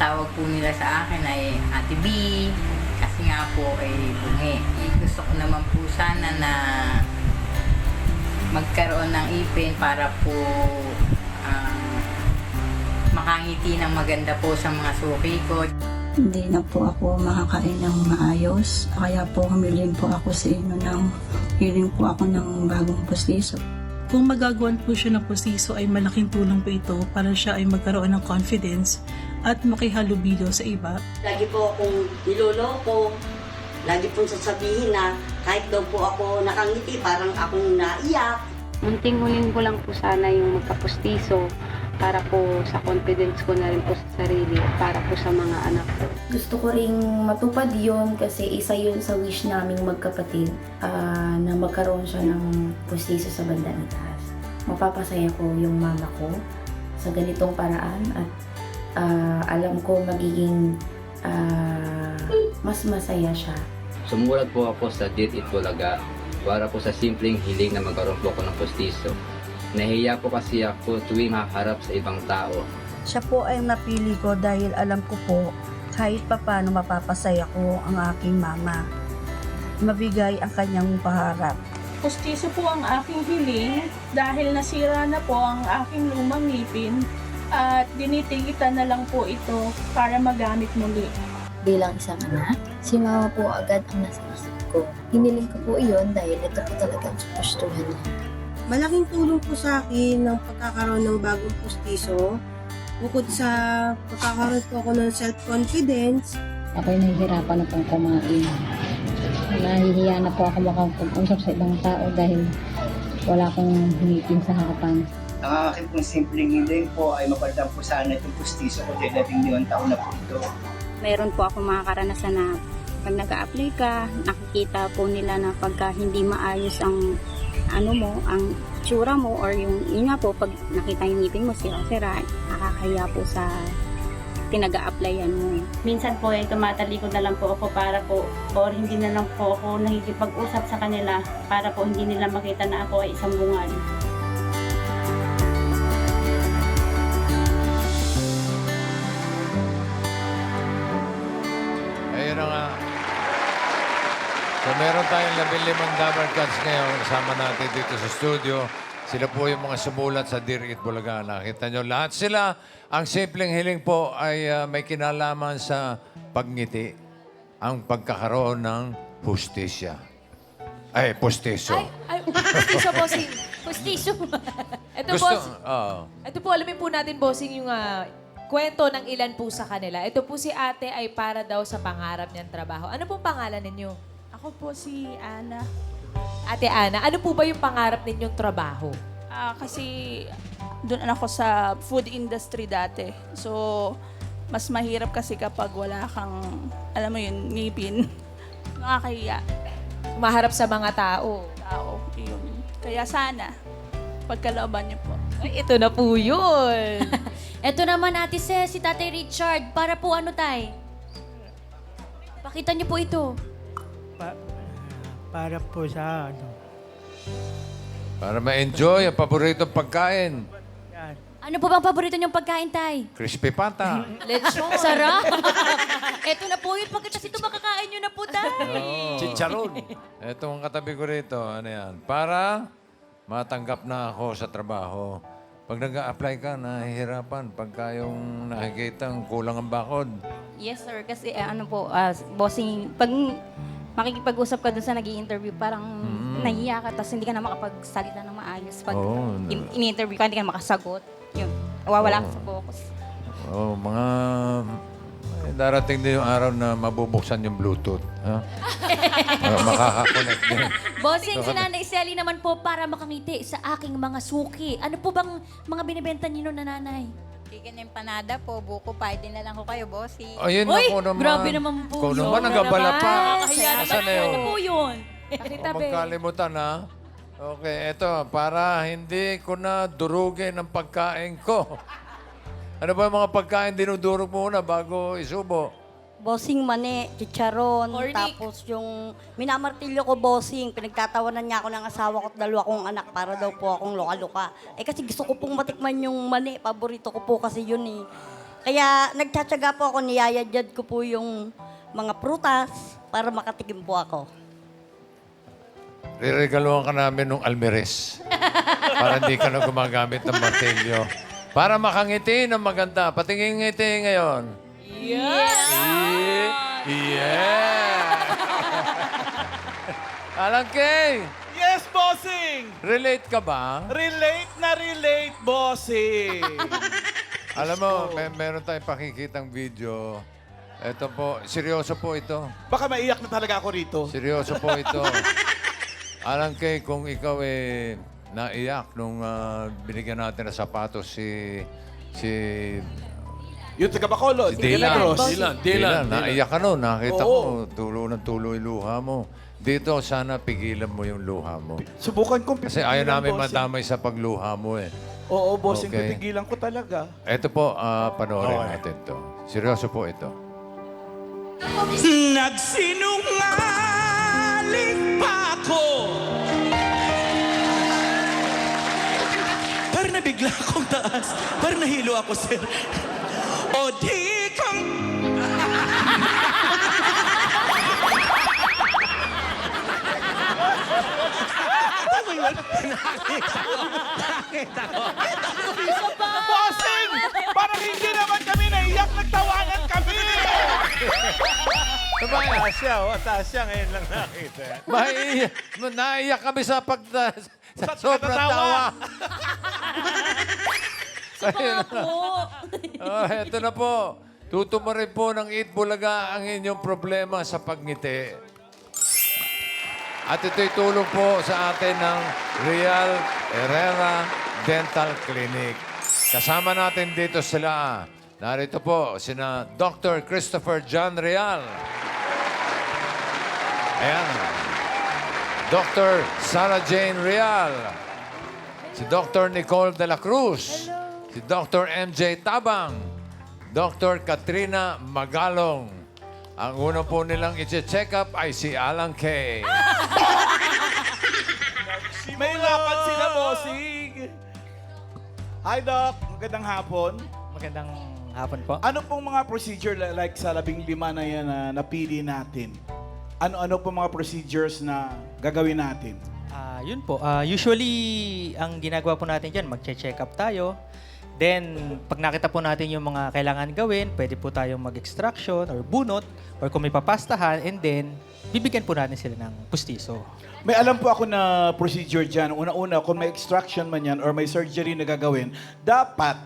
tawag po nila sa akin ay Ate B. Kasi nga po ay bungi. Eh, gusto ko naman po sana na magkaroon ng ipin para po ah, makangiti ng maganda po sa mga suki ko. Hindi na po ako makakain ng maayos. Kaya po humilin po ako sa inyo ng hiling po ako ng bagong pustiso. Kung magagawan po siya ng pustiso ay malaking tulong po ito para siya ay magkaroon ng confidence at makihalubilo sa iba. Lagi po akong niloloko. Lagi pong sasabihin na kahit daw po ako nakangiti, parang akong naiyak. Munting-muling ko lang po sana yung magkapustiso para po sa confidence ko na rin po sa sarili para po sa mga anak ko. Gusto ko ring matupad yon kasi isa yun sa wish naming magkapatid ah, na magkaroon siya ng pustiso sa banda ng taas. Mapapasaya ko yung mama ko sa ganitong paraan at ah, alam ko magiging ah, mas masaya siya. Sumulat po ako sa Did It Bulaga para po sa simpleng hiling na magkaroon po ako ng postiso. Nahiya po kasi ako tuwing haharap sa ibang tao. Siya po ay napili ko dahil alam ko po kahit papano mapapasaya ko ang aking mama. Mabigay ang kanyang paharap. Pustiso po ang aking hiling dahil nasira na po ang aking lumang ngipin at dinitigitan na lang po ito para magamit muli. bilang isang anak, si mama po agad ang nasa isip ko. Hiniling ko po iyon dahil ito po talaga ang supustuhan niya. Malaking tulong po sa akin ng pagkakaroon ng bagong pustiso. Bukod sa pagkakaroon po ako ng self-confidence, Ako'y nahihirapan na pong kumain. Nahihiya na po ako makapag-usap sa ibang tao dahil wala akong ngipin sa harapan. Ang aking pong simpleng hiling po ay mapaldang po sana itong pustiso ko dahil dating limang taon na po ito. Meron po ako mga karanasan na pag nag-a-apply ka, nakikita po nila na pagka hindi maayos ang ano mo, ang tsura mo or yung, yun nga po, pag nakita yung ngipin mo, sira-sira, nakakaya po sa tinaga-applyan mo. Minsan po ay tumatalikod na lang po ako para po or hindi na lang po ako nakikipag-usap sa kanila para po hindi nila makita na ako ay isang bungal. So meron tayong labing limang Dabar Cats ngayon. Kasama natin dito sa studio. Sila po yung mga sumulat sa Eat Bulaga. Nakita nyo, lahat sila, ang simpleng hiling po ay ah, may kinalaman sa pagngiti. Ang pagkakaroon ng hustisya. Ay, pustiso. Ay, pustiso, bossing. Pustiso. ito, Gusto, boss. oo. Ito po, alamin po natin, bossing, yung ah, kwento ng ilan po sa kanila. Ito po si ate ay para daw sa pangarap niyang trabaho. Ano pong pangalan ninyo? Ako po si Ana. Ate Ana, ano po ba yung pangarap ninyong trabaho? Ah, kasi doon ako sa food industry dati. So, mas mahirap kasi kapag wala kang, alam mo yun, ngipin. Nakakahiya. Maharap sa mga tao. Tao, yun. Kaya sana, pagkalooban niyo po. Ay, ito na po yun. Ito naman ate Se, si Tatay Richard, para po ano tay? Pakita niyo po ito. Para po sa ano, Para ma-enjoy ang paboritong pagkain. Ano po bang paborito niyong pagkain tay? Crispy pata. Lechon. Sarap! Ito na po yun, pagkatapos ito makakain niyo na po tay. Chicharon. Ito ang katabi ko rito. Ano yan? Para matanggap na ako sa trabaho. Pag nag apply ka, nahihirapan. Pagka yung nakikita ang kulang ang bakod. Yes sir, kasi eh, ano po, ah, bossing, pag makikipag-usap ka dun sa nag interview parang nahiya ka, tapos hindi ka na makapagsalita ng maayos. Pag Oo, in- ini-interview ka, hindi ka na makasagot. Yun, nawawala ka Oo. sa focus. Oh, mga... eh, darating din yung araw na mabubuksan yung Bluetooth. Ha? Ma- makakakonect din. Bossing, si Nanay Selly naman po para makangiti sa aking mga suki. Ano po bang mga binibenta niyo na nanay? Chicken empanada po, buko pie din na lang ko kayo, bossy. Ayun Uy, ako naman. grabe naman po Ikaw yun. naman, nagabala pa. Naman Asan na po. yun? Ano po yun? Huwag magkalimutan, ha? Okay, eto, para hindi ko na durugin ang pagkain ko. Ano ba yung mga pagkain dinudurog muna bago isubo? Bossing mani, chicharon, Cornic. tapos yung minamartilyo ko bossing, pinagtatawanan niya ako ng asawa ko at dalawa kong anak para daw po akong luka-luka. Eh kasi gusto ko pong matikman yung mani, paborito ko po kasi yun eh. Kaya nagtsatsaga po ako, niyayadjad ko po yung mga prutas para makatikim po ako. Riregaluhan ka namin ng almeres. para hindi ka na gumagamit ng martilyo. Para makangiti ng maganda. Patingin ngiti ngayon. Yeah! Yeah! Alang Kay, Yes, bossing! relate ka ba? Relate na relate, bossing! Alam mo, may, meron tayong pakikitang video. Ito po, seryoso po ito. Baka maiyak na talaga ako rito. Seryoso po ito. Alang kay kung ikaw eh naiyak nung ah, binigyan natin ng sapatos si si Yung taga Bacolod, si Dylan. Milagros. Dylan, Dylan, naiyak ka nun. Nakita Oo. ko, tulo ng tulo yung luha mo. Dito, sana pigilan mo yung luha mo. Subukan kong Kasi ayaw namin bossing. madamay sa pagluha mo eh. Oo, bossing, Okay. pipigilan ko talaga. Ito po, ah, panoorin natin to. Seryoso po ito. Nagsinungaling pa ako Parang nabigla akong taas. Parang nahilo ako, sir. O di kang... Ano yun? Nakita ko. Nakita ko. Bossing! Parang hindi naman kami naiyak, nagtawanan kami! Mataas siya, oh. Taas siya. Ngayon lang nakita. Maiyak, naiyak kami sa pag sa sobrang tawa. Na. Oh, eto na po. Tutumarin po ng Eat Bulaga ang inyong problema sa pagngiti. At ito'y tulong po sa atin ng Real Herrera Dental Clinic. Kasama natin dito sila. Narito po sina Dr. Christopher John Real. Ayan. Dr. Sarah Jane Real. Si Dr. Nicole de la Cruz. Si Dr. MJ Tabang. Dr. Katrina Magalong. Ang una po nilang i-check up ay si Alan Kay. May lapat sila, bossing. Hi, Doc. Magandang hapon. Magandang hapon po. Ano pong mga procedure li- like sa labing lima na yan na napili natin? Ano-ano pong mga procedures na gagawin natin? Ah, yun po. Ah, usually, ang ginagawa po natin dyan, magche-check up tayo. Then, pag nakita po natin yung mga kailangan gawin, pwede po tayong mag-extraction or bunot or kung may papastahan and then, bibigyan po natin sila ng pustiso. May alam po ako na procedure dyan. Una-una, kung may extraction man yan or may surgery na gagawin, dapat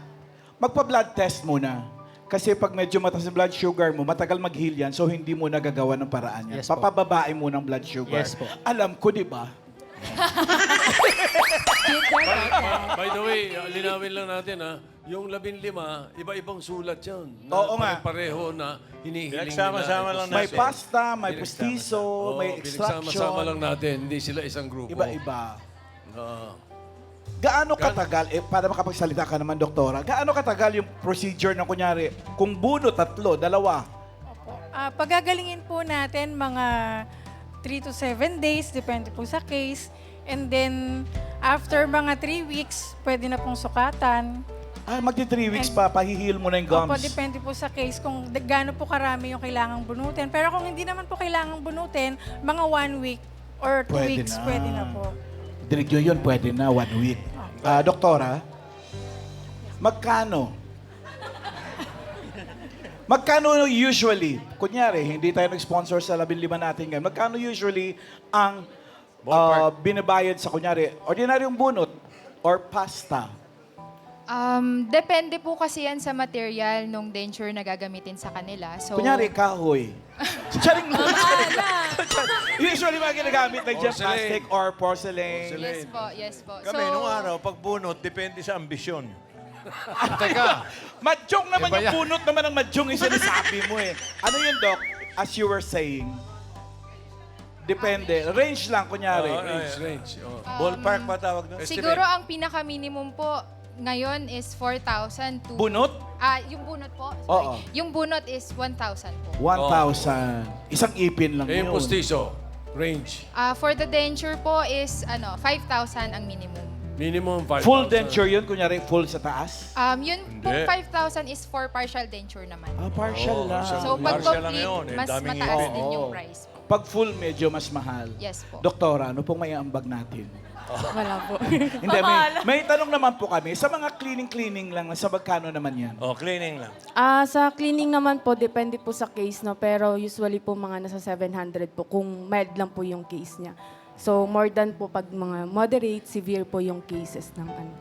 magpa-blood test muna. Kasi pag medyo mataas ang blood sugar mo, matagal mag-heal yan, so hindi mo nagagawa ng paraan yan. Yes po. Papababae mo ng blood sugar. Yes po. Alam ko, di ba? By the way, linawin lang natin ha. Yung labing lima, iba-ibang sulat yan. Na Oo nga. Pareho na hinihiling Pinagsama-sama nila. lang May natin. pasta, may pustiso, may pinagsama-sama extraction. lang natin. Hindi sila isang grupo. Iba-iba. Oo. Gaano katagal, eh, para makapagsalita ka naman, doktora, gaano katagal yung procedure na kunyari, kung buno, tatlo, dalawa, Ah, pagagalingin po natin mga 3 to 7 days, depende po sa case. And then, after mga 3 weeks, pwede na pong sukatan. ah, magti 3 weeks pa, pahihil mo na yung gums. Opo, depende po sa case kung gaano po karami yung kailangang bunutin. Pero kung hindi naman po kailangang bunutin, mga 1 week or 2 Pwede weeks, na. pwede na po. Nyo yun, pwede na, one week. Ah, doktora, magkano? Magkano usually, kunyari, hindi tayo nag-sponsor sa labing lima natin ngayon, magkano usually ang ah, binabayad sa, kunyari, ordinaryong bunot or pasta? Um, depende po kasi yan sa material nung denture na gagamitin sa kanila. So, Kunyari, kahoy. Charing mo. Usually mga ginagamit like dyan, Porcelain. plastic or porcelain. Yes po, yes po. Kami, so, nung araw, pag bunot, depende sa ambisyon. Teka, Madyong naman Iba yung yan. punot naman ng madyong yung sinasabi mo eh. Ano yun, Doc? As you were saying, depende. Range lang, kunyari. Oo, range, range. Oo. Um, Ballpark pa tawag doon. siguro ang pinaka-minimum po ngayon is 4,000 to... Bunot? Ah, yung bunot po? Sorry. Oo. Yung bunot is 1,000 po. 1,000. Isang ipin lang Eh, yung yun. pustiso, range. Ah, for the denture po is ano, 5,000 ang minimum. Minimum 5,000. Full denture yun, kunyari full sa taas? Um, yun pong Hindi. 5,000 is for partial denture naman. Ah, partial lang. So, pag Partial lang complete, yun, eh. mas Daming mataas ngipin. din yung Oo. price. Pag full, medyo mas mahal. Yes po. Doktora, ano pong may ambag natin? Wala po. Hindi, may, may tanong naman po kami. Sa mga cleaning-cleaning lang, sa magkano naman yan? Oh, cleaning lang. Ah, sa cleaning naman po, depende po sa case, no? Pero usually po mga nasa 700 po kung mild lang po yung case niya. So, more than po pag mga moderate, severe po yung cases ng ano.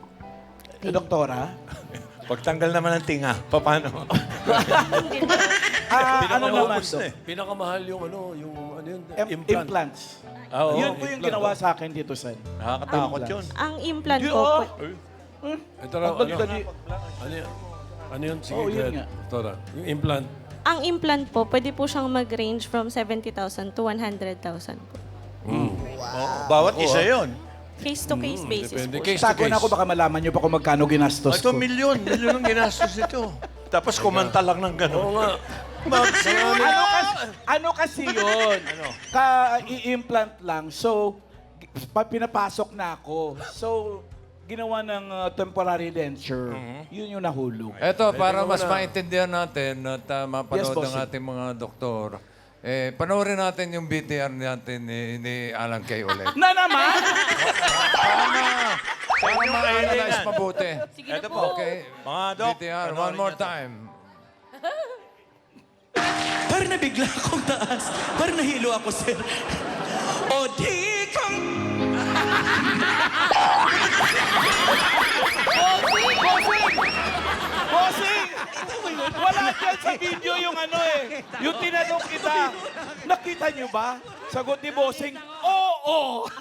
Eh, doktora? Pagtanggal naman ng tinga, paano? Ah, ano naman to? na eh. Pinakamahal yung ano, yung ano yun, Im- implant. implants. Ah, oo, Yun po yung implant. ginawa sa akin dito, Sen. Nakakatakot yun. Ang implant Di- po, oh! po- Ito raw, Ang ano, ano yun? Ano yun? Sige, Oo, yun Gret. nga. Tora, yung implant. ang implant po, pwede po siyang mag-range from 70,000 to 100,000 po. Mm. Oh, bawat isa yun. Case-to-case basis Depende, po. case to Tago na ako, case. baka malaman nyo pa kung magkano ginastos Ito, ko. milyon. Milyon ang ginastos ito. Tapos kumanta lang ng Oo gano'n. nga. ano, kasi, ano kasi yun? ano? Ka, i-implant lang. So, pa, pinapasok na ako. So, ginawa ng uh, temporary denture. Yun yung nahulog. Eto, para mas na. maintindihan natin at uh, mapanood Yes, ng ating mga doktor, eh, panoorin natin yung BTR natin ni, ni Alan Kay ulit. Na naman? para ma, para ma-analyze mabuti. Ito po. Okay. Mga dok, BTR, one more time. Parang nabigla akong taas. Parang nahilo ako, sir. O di kang... Bossing! Bossing! Wala dyan sa video yung ano eh. Yung tinanong kita. Nakita nyo ba? Sagot ni Bossing, oo!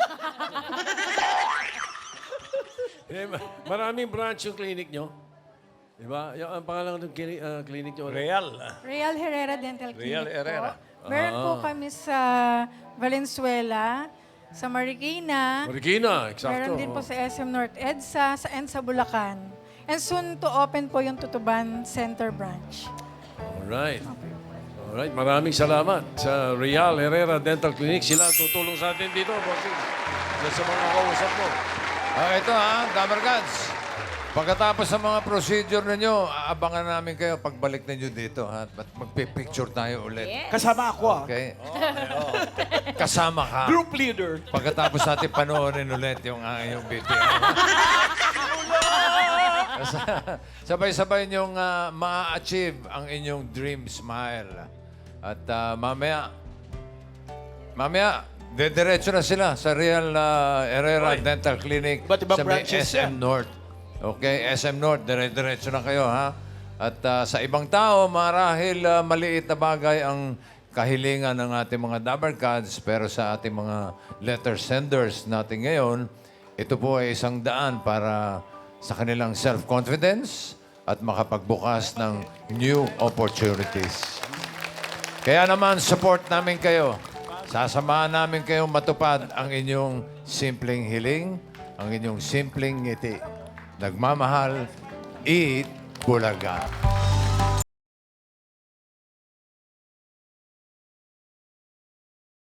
Eh, ma- maraming branch yung clinic nyo. Di ba? Yung, ang pangalan ng clinic, ah, clinic nyo. Real. Real Herrera Dental Real Clinic Herrera. po. Meron po Ah. kami sa Valenzuela, sa Marikina. Marikina, eksakto. Meron din po sa SM North EDSA, sa EDSA Bulacan. And soon to open po yung Tutuban Center Branch. Alright. Alright, maraming salamat sa Real Herrera Dental Clinic. Sila ang tutulong sa atin dito, bossing. Yan sa mga kausap mo. Ah, ito ha, Damergans. Pagkatapos sa mga procedure ninyo, abangan namin kayo pagbalik ninyo dito ha. At magpipicture tayo ulit. Kasama ako ah. Okay? Kasama ka. Group leader. Pagkatapos natin panoorin ulit yung uh, yung BTR. Sa- Sabay-sabay niyong ah, ma-achieve ang inyong dream smile. At ah, mamaya, mamaya, dediretso na sila sa Real ah, Herrera Dental Clinic Iba't ibang sa may branches SM yan. North. Okay, SM North, dire-diretso na kayo, ha? At ah, sa ibang tao, marahil ah, maliit na bagay ang kahilingan ng ating mga Dabber Cards, pero sa ating mga letter senders natin ngayon, ito po ay isang daan para sa kanilang self-confidence at makapagbukas ng new opportunities. Kaya naman, support namin kayo. Sasamahan namin kayong matupad ang inyong simpleng hiling, ang inyong simpleng ngiti. Nagmamahal, eat Bulaga.